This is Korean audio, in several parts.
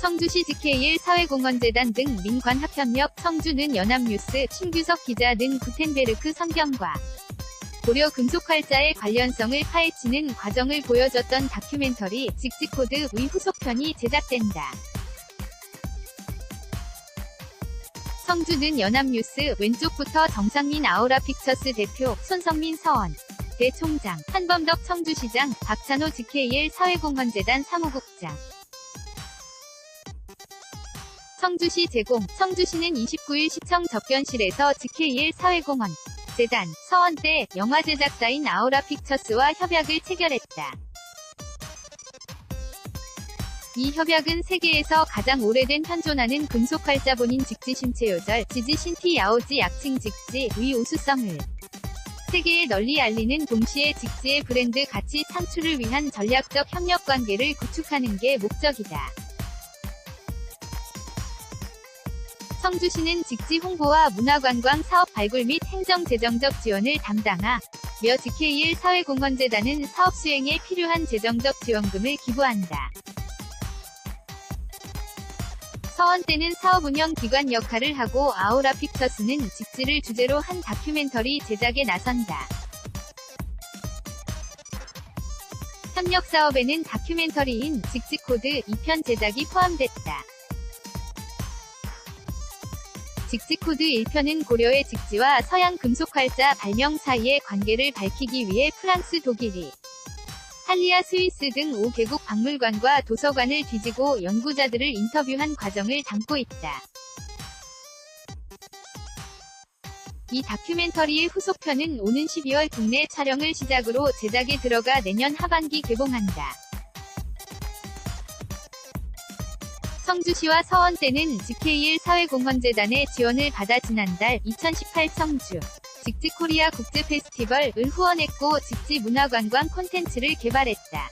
청주시 GK일 사회공헌재단 등 민관학협력, 청주는 연합뉴스, 신규석 기자 등 구텐베르크 성경과 고려 금속활자의 관련성을 파헤치는 과정을 보여줬던 다큐멘터리 직지코드 의 후속편이 제작된다. 청주는 연합뉴스 왼쪽부터 정상민 아우라 픽처스 대표, 손성민 서원, 대총장, 한범덕 청주시장, 박찬호 GKL 사회공헌재단 사무국장. 청주시 제공, 청주시는 29일 시청 접견실에서 GKL 사회공헌, 재단, 서원대, 영화 제작사인 아우라 픽처스와 협약을 체결했다. 이 협약은 세계에서 가장 오래된 현존하는 금속활자본인 직지 신체 요절, 지지 신티 야오지 약칭 직지, 의 우수성을 세계에 널리 알리는 동시에 직지의 브랜드 가치 창출을 위한 전략적 협력 관계를 구축하는 게 목적이다. 청주시는 직지 홍보와 문화관광 사업 발굴 및 행정재정적 지원을 담당하, 며 GK일 사회공헌재단은 사업 수행에 필요한 재정적 지원금을 기부한다. 서원대는 사업 운영 기관 역할을 하고 아우라 픽처스는 직지를 주제로 한 다큐멘터리 제작에 나선다. 협력 사업에는 다큐멘터리인 직지코드 2편 제작이 포함됐다. 직지코드 1편은 고려의 직지와 서양 금속활자 발명 사이의 관계를 밝히기 위해 프랑스 독일이 할리아 스위스 등 5개국 박물관과 도서관을 뒤지고 연구자들을 인터뷰한 과정을 담고 있다. 이 다큐멘터리의 후속편은 오는 12월 국내 촬영을 시작으로 제작에 들어가 내년 하반기 개봉한다. 청주시와 서원대는 GK일 사회공헌재단의 지원을 받아 지난달 2018 청주 직지코리아 국제 페스티벌을 후원했고 직지 문화관광 콘텐츠를 개발했다.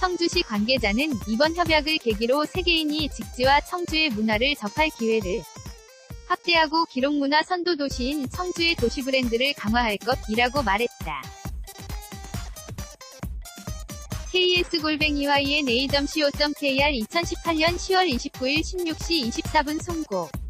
청주시 관계자는 이번 협약을 계기로 세계인이 직지와 청주의 문화를 접할 기회를 확대하고 기록문화 선도 도시인 청주의 도시 브랜드를 강화할 것이라고 말했다. Ks골뱅이와 ENA.co.kr 2018년 10월 29일 16시 24분 송고